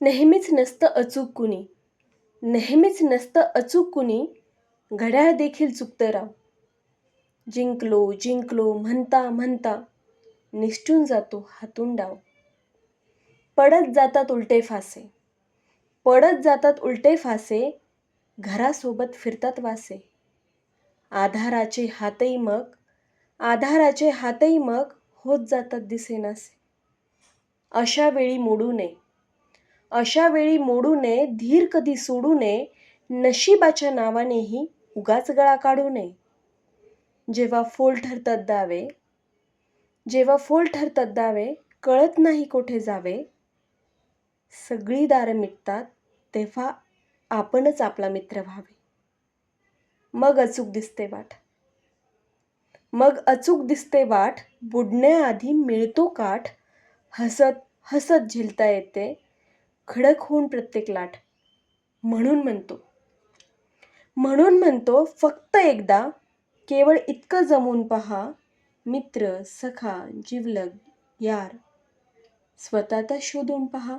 नेहमीच नसतं अचूक कुणी. नेहमीच नसतं अचूक कुणी घड्याळ देखील चुकतं राव. जिंकलो जिंकलो म्हणता म्हणता निसटून जातो हातून डाव. पडत जातात उलटे फासे. पडत जातात उलटे फासे घरासोबत फिरतात वासे. आधाराचे हातही मग आधाराचे हातही मग होत जातात दिसेनासे. अशा वेळी मोडू नये. अशा वेळी मोडू नये धीर कधी सोडू नये नशिबाच्या नावानेही उगाच गळा काढू नये. जेव्हा फोल ठरतात दावे जेव्हा फोल ठरतात दावे कळत नाही कोठे जावे. सगळी दारं मिटतात तेव्हा आपणच आपला मित्र व्हावे. मग अचूक दिसते वाट. मग अचूक दिसते वाट बुडण्याआधी मिळतो काठ हसत हसत झिलता येते. खडक होऊन प्रत्येक लाट. म्हणून म्हणतो. म्हणून म्हणतो फक्त एकदा केवळ इतकं जमून पहा मित्र सखा जिवलग यार. स्वतःचा शोधून पहा.